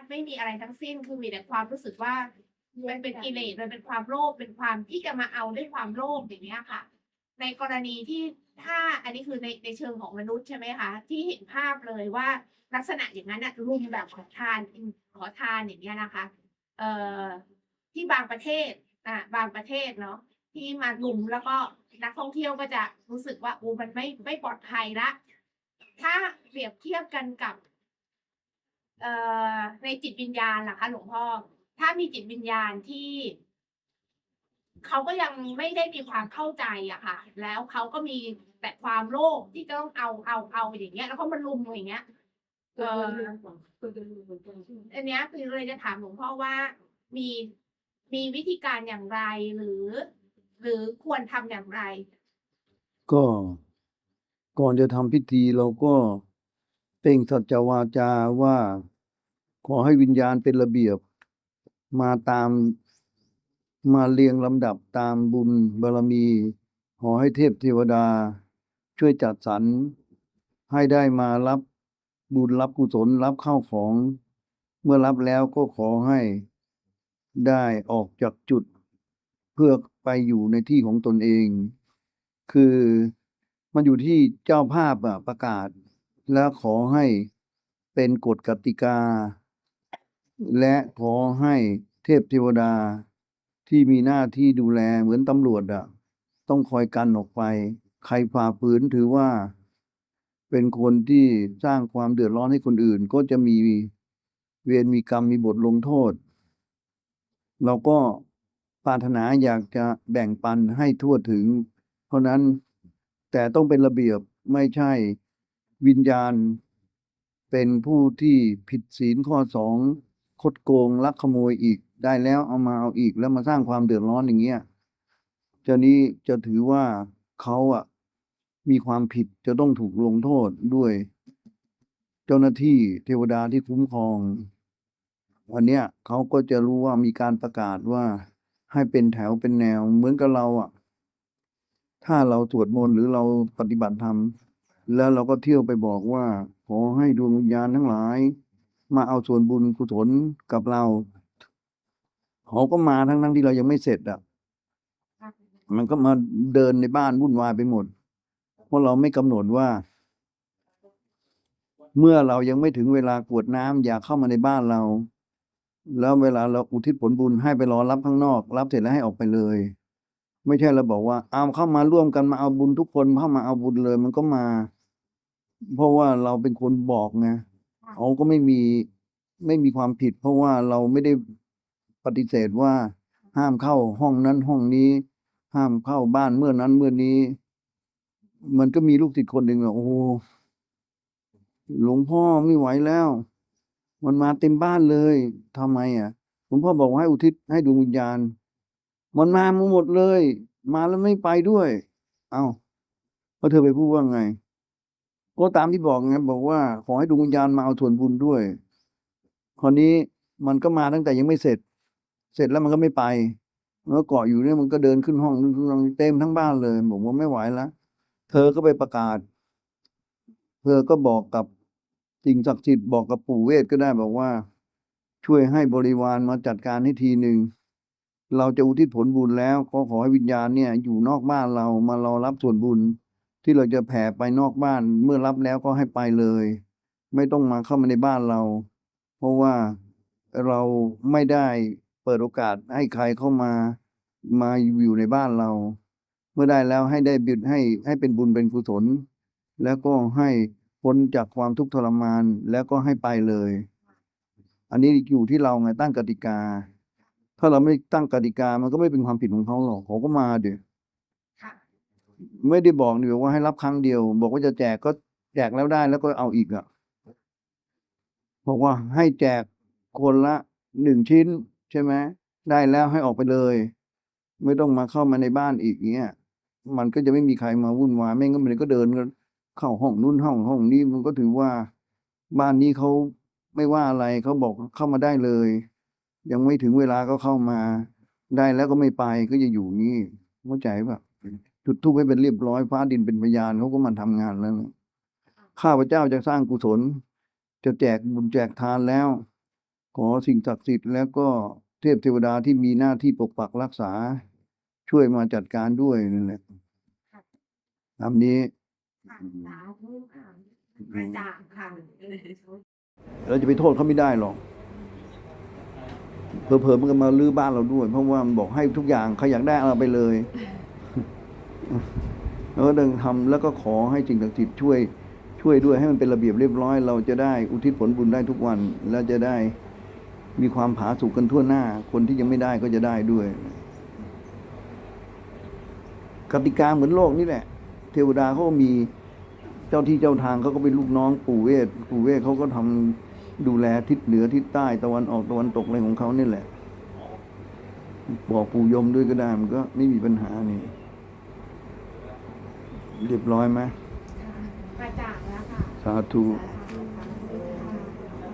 มันไม่มีอะไรทั้งสิ้นคือมีแต่ความรู้สึกว่ามันเป็นกิเลสมันเป็นความโลภเป็นความที่จะมาเอาด้วยความโลภอย่างเงี้ยค่ะ ในกรณีที่ถ้าอันนี้คือในในเชิงของมนุษย์ใช่ไหมคะที่เห็นภาพเลยว่าลักษณะอย่างนั้นน่ะรุมแบบขอทานขอทานอย่างเงี้ยนะคะเอ่อที่บางประเทศอะบางประเทศเนาะที่มาลุมแล้วก็นักท่องเที่ยวก็จะรู้สึกว่าโอ้มันไม่ไม่ปลอดภัยละถ้าเปรียบเทียบกันกับ ในจิตวิญญาณล่ะคะหลวงพ่อ ถ้ามีจิตวิญญาณที่เขาก็ยังไม่ได้มีความเข้าใจอะค่ะ แล้วเขาก็มีแต่ความโลภที่จะต้องเอาเอาเอาอย่างเงี้ย แล้วเขามาลุมอย่างเงี้ยเอออันเนี้ยคือเลยจะถามหลวงพ่อว่ามีมีวิธีการอย่างไรหรือ หรือควรทำอย่างไร ก็ก่อนจะทำพิธีเราก็ เปล่งสัจวาจาว่า ขอให้วิญญาณเป็นระเบียบ มาตามมาเรียงลำดับตามบุญบารมี ขอให้เทพเทวดา ช่วยจัดสรรให้ได้มารับบุญรับกุศลรับข้าวของ เมื่อรับแล้วก็ขอให้ได้ออกจากจุด เพื่อไปอยู่ในที่ของตนเอง คือมันอยู่ที่เจ้าภาพประกาศ แล้วขอให้เป็นกฎกติกา และขอให้เทพเทวดาที่มีหน้าที่ดูแลเหมือนตำรวจอะต้องคอยกันออกไป ใครฝ่าฝืนถือว่า เป็นคนที่สร้างความเดือดร้อนให้คนอื่น ก็จะมีเวรมีกรรมมีบทลงโทษ เราก็ปรารถนาอยากจะแบ่งปันให้ทั่วถึง เพราะนั้นแต่ต้องเป็นระเบียบไม่ใช่ วิญญาณ เป็นผู้ที่ผิดศีลข้อสองคดโกงลักขโมยอีกได้แล้วเอามาเอาอีกแล้วมาสร้างความเดือดร้อนอย่างเงี้ยเจะนี้จะถือว่าเขาอะมีความผิดจะต้องถูกลงโทษด้วย เจ้าหน้าที่เทวดาที่คุ้มครองวันเนี้ยเขาก็จะรู้ว่ามีการประกาศว่าให้เป็นแถวเป็นแนวเหมือนกับเราอะ ถ้าเราสวดมนต์หรือเราปฏิบัติธรรม แล้วเราก็เที่ยวไปบอกว่า ขอให้ดวงวิญญาณทั้งหลาย มาเอาส่วนบุญกุศลกับเราเขาก็มาทั้งทั้งที่เรายังไม่เสร็จอะ มันก็มาเดินในบ้านวุ่นวายไปหมด เพราะเราไม่กำหนดว่า เมื่อเรายังไม่ถึงเวลากรวดน้ำอย่าเข้ามาในบ้านเรา แล้วเวลาเราอุทิศผลบุญให้ไปรอรับข้างนอก รับเสร็จแล้วให้ออกไปเลย ไม่ใช่เราบอกว่า เอาเข้ามาร่วมกันมาเอาบุญทุกคนเข้ามาเอาบุญเลย มันก็มา เพราะว่าเราเป็นคนบอกไงเขาก็ไม่มีไม่มีความผิด เพราะว่าเราไม่ได้ปฏิเสธว่าห้ามเข้าห้องนั้นห้องนี้ ห้ามเข้าบ้านเมื่อนั้นเมื่อนี้ มันก็มีลูกศิษย์คนหนึ่งอะโอ้โหหลวงพ่อไม่ไหวแล้ว มันมาเต็มบ้านเลยทำไมอะหลวงพ่อบอกว่าให้อุทิศให้ดวงวิญญาณ มันมาหมดเลย มาแล้วไม่ไปด้วย เอา้าแล้วเธอไปพูดว่าไง ก็ตามที่บอกไงบอกว่า ขอให้ดวงวิญญาณมาเอาส่วนบุญด้วยคราวนี้มันก็มาตั้งแต่ยังไม่เสร็จ เสร็จแล้วมันก็ไม่ไปมันก็เกาะอยู่เนี่ยมันก็เดินขึ้นห้องขึ้นห้องเต็มทั้งบ้านเลยบอกว่าไม่ไหวแล้วเธอก็ไปประกาศ เธอก็บอกกับสิ่งศักดิ์สิทธิ์บอกกับปู่เวทก็ได้บอกว่า ช่วยให้บริวารมาจัดการให้ทีหนึ่ง เราจะอุทิศผลบุญแล้วก็ขอให้วิญญาณเนี่ยอยู่นอกบ้านเรามารอรับส่วนบุญ ที่เราจะแผ่ไปนอกบ้านเมื่อรับแล้วก็ให้ไปเลย ไม่ต้องมาเข้ามาในบ้านเรา เพราะว่าเราไม่ได้เปิดโอกาสให้ใครเข้ามามาอยู่ในบ้านเรา เมื่อได้แล้วให้ได้บุญให้ให้เป็นบุญเป็นกุศลแล้วก็ให้พ้นจากความทุกข์ทรมานแล้วก็ให้ไปเลย อันนี้อยู่ที่เราไงตั้งกติกา ถ้าเราไม่ตั้งกติกามันก็ไม่เป็นความผิดของเขาหรอกเขาก็มาเดี๋ยค่ะไม่ได้บอกนี่บอกว่าให้รับครั้งเดียว บอกว่าจะแจกก็แจกแล้วได้แล้วก็เอาอีกอะ บอกว่าให้แจกคนละหนึ่งชิ้น ใช่ไหมได้แล้วให้ออกไปเลย ไม่ต้องมาเข้ามาในบ้านอีกเงี้ยมันก็จะไม่มีใครมาวุ่นวายไม่งั้นมันก็เดินกันเข้าห้องนู้นห้องห้องนี้มันก็ถือว่าบ้านนี้เขาไม่ว่าอะไรเขาบอกเข้ามาได้เลย ยังไม่ถึงเวลาก็เข้ามา ได้แล้วก็ไม่ไปก็จะอยู่นี่เข้าใจป่ะจุดทูปให้เป็นเรียบร้อยฟ้าดินเป็นพยานเขาก็มาทำงานแล้วนะข้าพเจ้าจะสร้างกุศล จะแจกบุญแจกทานแล้ว ขอสิ่งศักดิ์สิทธิ์แล้วก็เทพเทวดาที่มีหน้าที่ปกปักรักษา ช่วยมาจัดการด้วยนั่นแหละตามนี้ค่ะสาธุค่ะกระจ่างค่ะเราจะไปโทษเขาไม่ได้หรอก เผลอๆมันก็มาลื้อบ้านเราด้วย เพราะว่ามันบอกให้ทุกอย่างใครอยากได้เอาไปเลยแล้วก็เดินทำแล้วก็ขอให้สิ่งศักดิ์สิทธิ์ช่วย ช่วยด้วยให้มันเป็นระเบียบเรียบร้อย เราจะได้อุทิศผลบุญได้ทุกวัน แล้วจะได้มีความผาสุกกันทั่วหน้า คนที่ยังไม่ได้ก็จะได้ด้วยกติกาเหมือนโลกนี่แหละ เทวดาเขาก็มีเจ้าที่เจ้าทางเขาก็เป็นลูกน้องปู่เวทปู่เวทเขาก็ทำ ดูแลทิศเหนือทิศใต้ตะวันออกตะวันตกอะไรของเขานี่แหละ บอกปู่ยมด้วยก็ได้มันก็ไม่มีปัญหานี่เรียบร้อยไหมกระจ่างแล้วค่ะ สาธุสาธุ